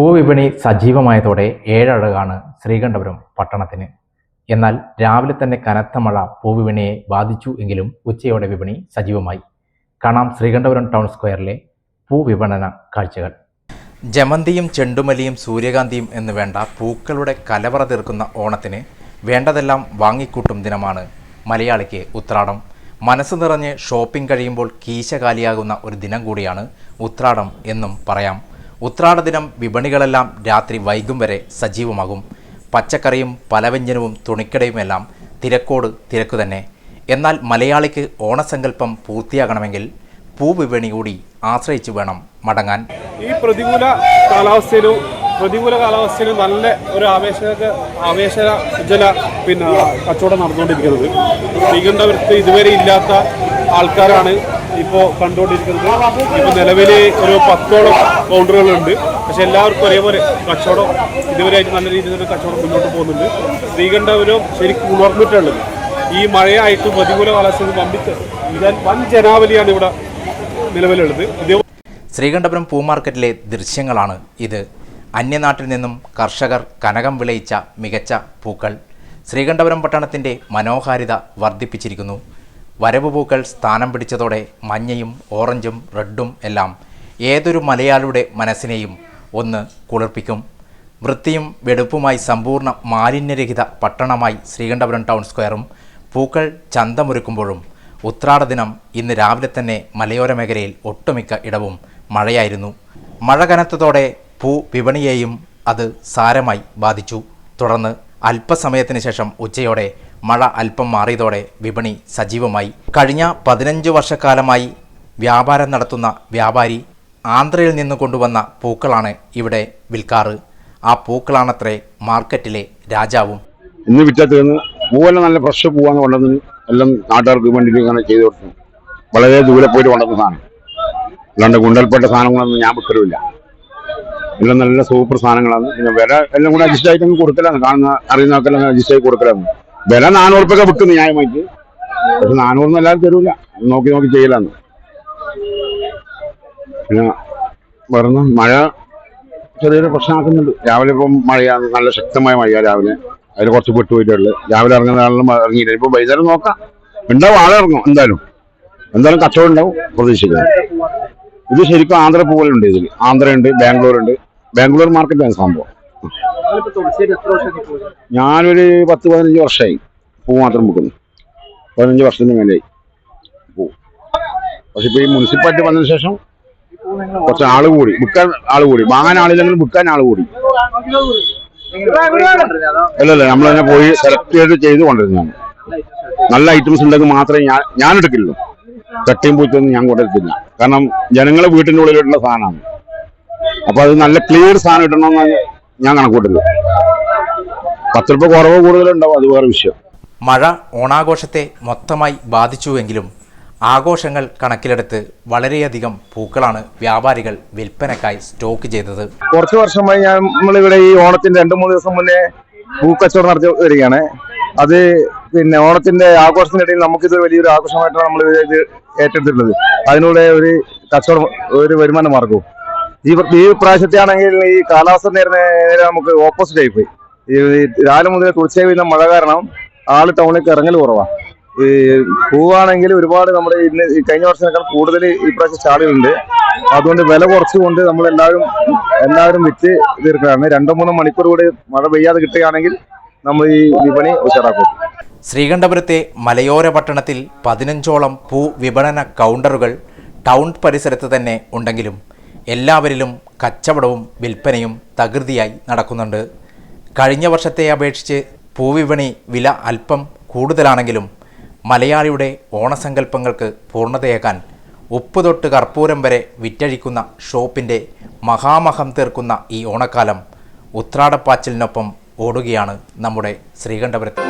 പൂവിപണി സജീവമായതോടെ ഏഴഴകാണ് ശ്രീകണ്ഠപുരം പട്ടണത്തിന്. എന്നാൽ രാവിലെ തന്നെ കനത്ത മഴ പൂവിപണിയെ ബാധിച്ചു എങ്കിലും ഉച്ചയോടെ വിപണി സജീവമായി. കാണാം ശ്രീകണ്ഠപുരം ടൗൺ സ്ക്വയറിലെ പൂവിപണന കാഴ്ചകൾ. ജമന്തിയും ചെണ്ടുമലിയും സൂര്യകാന്തിയും എന്ന് വേണ്ട പൂക്കളുടെ കലവറ തീർക്കുന്ന ഓണത്തിന് വേണ്ടതെല്ലാം വാങ്ങിക്കൂട്ടും ദിനമാണ് മലയാളിക്ക് ഉത്രാടം. മനസ്സ് നിറഞ്ഞ് ഷോപ്പിംഗ് കഴിയുമ്പോൾ കീശ കാലിയാകുന്ന ഒരു ദിനം കൂടിയാണ് ഉത്രാടം എന്നും പറയാം. ഉത്രാട ദിനം വിപണികളെല്ലാം രാത്രി വൈകും വരെ സജീവമാകും. പച്ചക്കറിയും പലവ്യഞ്ജനവും തുണിക്കടയുമെല്ലാം തിരക്കോട് തിരക്കു തന്നെ. എന്നാൽ മലയാളിക്ക് ഓണസങ്കല്പം പൂർത്തിയാകണമെങ്കിൽ പൂവിപണി കൂടി ആശ്രയിച്ചു വേണം മടങ്ങാൻ. ഈ പ്രതികൂല കാലാവസ്ഥയിലും പ്രതികൂല കാലാവസ്ഥയിലും നല്ല ഒരു ആവേശക ആവേശജല പിന്നെ കച്ചവടം നടന്നുകൊണ്ടിരിക്കുന്നത്. ശ്രീകണ്ഠപുരത്ത് ഇതുവരെ ഇല്ലാത്ത ആൾക്കാരാണ് ഇപ്പോൾ കണ്ടുകൊണ്ടിരിക്കുന്നത് ഇപ്പോൾ നിലവിൽ ഒരു പത്തോളം കൗണ്ടറുകളുണ്ട്. പക്ഷെ എല്ലാവർക്കും ഒരേപോലെ കച്ചവടം ഇതുവരെയായിട്ട് നല്ല രീതിയിൽ കച്ചവടം മുന്നോട്ട് പോകുന്നുണ്ട്. ശ്രീകണ്ഠപുരം ശരിക്കും ഉണർന്നിട്ടുള്ളത്. ഈ മഴയായിട്ട് പ്രതികൂല കാലാവസ്ഥ പമ്പിച്ച് ഇതാൻ വൻ ജനാവലിയാണ് ഇവിടെ നിലവിലുള്ളത്. ശ്രീകണ്ഠപുരം പൂമാർക്കറ്റിലെ ദൃശ്യങ്ങളാണ് ഇത്. അന്യനാട്ടിൽ നിന്നും കർഷകർ കനകം വിളയിച്ച മികച്ച പൂക്കൾ. ശ്രീകണ്ഠപുരം പട്ടണത്തിന്റെ മനോഹാരിത വർദ്ധിപ്പിച്ചിരിക്കുന്നു. വരവ് പൂക്കൾ സ്ഥാനം പിടിച്ചതോടെ മഞ്ഞയും ഓറഞ്ചും റെഡും എല്ലാം ഏതൊരു മലയാളിയുടെ മനസ്സിനെയും ഒന്ന് കുളിർപ്പിക്കും. വൃത്തിയും വെടുപ്പുമായി സമ്പൂർണ മാലിന്യരഹിത പട്ടണമായി ശ്രീകണ്ഠപുരം ടൗൺ സ്ക്വയറും പൂക്കൾ ചന്തമൊരുക്കുമ്പോഴും ഉത്രാട ദിനം ഇന്ന് രാവിലെ തന്നെ മലയോര മേഖലയിൽ ഒട്ടുമിക്ക ഇടവും മഴയായിരുന്നു. മഴ കനത്തതോടെ പൂ വിപണിയെയും അത് സാരമായി ബാധിച്ചു. തുടർന്ന് അല്പസമയത്തിന് ശേഷം ഉച്ചയോടെ മഴ അല്പം മാറിയതോടെ വിപണി സജീവമായി. കഴിഞ്ഞ പതിനഞ്ച് വർഷക്കാലമായി വ്യാപാരം നടത്തുന്ന വ്യാപാരി ആന്ധ്രയിൽ നിന്ന് കൊണ്ടുവന്ന പൂക്കളാണ് ഇവിടെ വിൽക്കാറ്. ആ പൂക്കളാണത്രേ മാർക്കറ്റിലെ രാജാവും. ഇന്ന് വിറ്റാ തീർന്ന് പൂവെല്ലാം നല്ല ഫ്രഷ് പൂവാന്ന് കൊണ്ടുവന്ന് എല്ലാം നാട്ടുകാർക്ക് വേണ്ടി ഇങ്ങനെ ചെയ്തു കൊടുത്തു. വളരെ ദൂരെ പോയിട്ട് കൊണ്ടുവന്ന സാധനം. അല്ലാണ്ട് ഗുണ്ടൽപ്പെട്ട സാധനങ്ങളൊന്നും ഞാൻ വിൽക്കലുമില്ല. എല്ലാം നല്ല സൂപ്പർ സാധനങ്ങളാണ്. പിന്നെ വില എല്ലാം കൂടെ അഡ്ജസ്റ്റ് ആയിട്ടൊന്നും കൊടുക്കലാണ്. കാണുന്ന അറിയുന്നവർക്കെല്ലാം അഡ്ജസ്റ്റ് ആയി കൊടുക്കലാണ്. വില നാനൂറ് രൂപയൊക്കെ വിൽക്കുന്നു ന്യായമായിട്ട്. പക്ഷെ നാനൂറൊന്നും എല്ലാവരും തരൂല. നോക്കി നോക്കി ചെയ്യലാന്ന്. പിന്നെ വേറൊന്നും മഴ ചെറിയൊരു പ്രശ്നമാക്കുന്നുണ്ട്. രാവിലെ ഇപ്പം മഴയാണ്. നല്ല ശക്തമായ മഴയാണ് രാവിലെ. അതിൽ കുറച്ച് പെട്ടുപോയിട്ടുള്ളത് രാവിലെ ഇറങ്ങുന്ന ആളിലും ഇറങ്ങിയില്ല. ഇപ്പൊ വൈകുന്നേരം നോക്കാം. ഉണ്ടാവും ആളെ ഇറങ്ങും എന്തായാലും. എന്തായാലും കച്ചവടം ഉണ്ടാവും പ്രതീക്ഷിക്കുന്നത് ഇത് ശരിക്കും ആന്ധ്ര പോലെ ഉണ്ട് ഇതിൽ ആന്ധ്ര ഉണ്ട് ബാംഗ്ലൂർ ഉണ്ട് ബാംഗ്ലൂർ മാർക്കറ്റാണ് സംഭവം. ഞാനൊരു പത്ത് പതിനഞ്ച് വർഷമായി. പൂ മാത്രം വിൽക്കുന്നു പതിനഞ്ച് വർഷത്തിന് മേലെയായി പൂ. പക്ഷെ ഇപ്പൊ ഈ മുനിസിപ്പാലിറ്റി വന്നതിന് ശേഷം കുറച്ച് ആൾ കൂടി. വിൽക്കാൻ ആൾ കൂടി. വാങ്ങാൻ ആളില്ലെങ്കിലും വിൽക്കാൻ ആൾ കൂടി. അല്ല അല്ല നമ്മൾ തന്നെ പോയി സെലക്ട് ചെയ്ത് ചെയ്ത് കൊണ്ടിരുന്നതാണ് നല്ല ഐറ്റംസ് ഉണ്ടെങ്കിൽ മാത്രമേ ഞാൻ ഞാൻ എടുക്കില്ലു തട്ടിയും പൂച്ചൊന്നും ഞാൻ കൊണ്ടുവരത്തില്ല. കാരണം ജനങ്ങളെ വീട്ടിന്റെ ഉള്ളിലിട്ടുള്ള സാധനമാണ്. അപ്പൊ അത് നല്ല ക്ലിയർ സാധനം ഇടണമെന്നാണ് ഞാൻ കണക്കൂട്ടുന്നത് പത്ത് രൂപ കുറവ് കൂടുതലുണ്ടാവും അത് വേറെ വിഷയം. മഴ ഓണാഘോഷത്തെ മൊത്തമായി ബാധിച്ചുവെങ്കിലും ആഘോഷങ്ങൾ കണക്കിലെടുത്ത് വളരെയധികം പൂക്കളാണ് വ്യാപാരികൾ വിൽപ്പനക്കായി സ്റ്റോക്ക് ചെയ്തത്. കുറച്ച് വർഷമായി ഞാൻ നമ്മളിവിടെ ഈ ഓണത്തിന്റെ രണ്ടു മൂന്ന് ദിവസം മുന്നേ പൂക്കച്ചവടം നടത്തി വരികയാണ്. അത് പിന്നെ ഓണത്തിന്റെ ആഘോഷത്തിനിടയിൽ നമുക്കിത് വലിയൊരു ആഘോഷമായിട്ടാണ് നമ്മൾ ഏറ്റെടുത്തിട്ടുള്ളത്. അതിനുള്ള ഒരു കച്ചവടം ഒരു വരുമാന മാർഗവും ഈ ഈ പ്രാവശ്യത്തെ ആണെങ്കിൽ ഈ കാലാവസ്ഥ നേരെ നേരെ നമുക്ക് ഓപ്പോസിറ്റ് ആയിപ്പോയി ഈ രാവിലെ മുതൽ തുടർച്ചയായി വരുന്ന മഴ കാരണം ആൾ ടൗണിലേക്ക് ഇറങ്ങൽ കുറവാണ് ഈ പൂവാണെങ്കിൽ ഒരുപാട് നമ്മുടെ ഇന്ന് കഴിഞ്ഞ വർഷത്തേക്കാൾ കൂടുതൽ ഈ പ്രാവശ്യം സ്റ്റാളുകളുണ്ട് അതുകൊണ്ട് വില കുറച്ചുകൊണ്ട് നമ്മൾ എല്ലാവരും എല്ലാവരും വിറ്റ് തീർക്കുകയാണ്. രണ്ടോ മൂന്നോ മണിക്കൂർ കൂടി മഴ പെയ്യാതെ കിട്ടുകയാണെങ്കിൽ നമ്മൾ ഈ വിപണി ഉഷാറാക്കും. ശ്രീകണ്ഠപുരത്തെ മലയോര പട്ടണത്തിൽ പതിനഞ്ചോളം പൂ വിപണന കൗണ്ടറുകൾ ടൗൺ പരിസരത്ത് തന്നെ ഉണ്ടെങ്കിലും എല്ലാവരിലും കച്ചവടവും വിൽപ്പനയും തകൃതിയായി നടക്കുന്നുണ്ട്. കഴിഞ്ഞ വർഷത്തെ അപേക്ഷിച്ച് പൂവിപണി വില അല്പം കൂടുതലാണെങ്കിലും മലയാളിയുടെ ഓണസങ്കല്പങ്ങൾക്ക് പൂർണതയേക്കാൻ ഉപ്പ് തൊട്ട് കർപ്പൂരം വരെ വിറ്റഴിക്കുന്ന ഷോപ്പിന്റെ മഹാമഹം തീർക്കുന്ന ഈ ഓണക്കാലം ഉത്രാടപ്പാച്ചിലിനൊപ്പം ഓടുകയാണ് നമ്മുടെ ശ്രീകണ്ഠപുരത്ത്.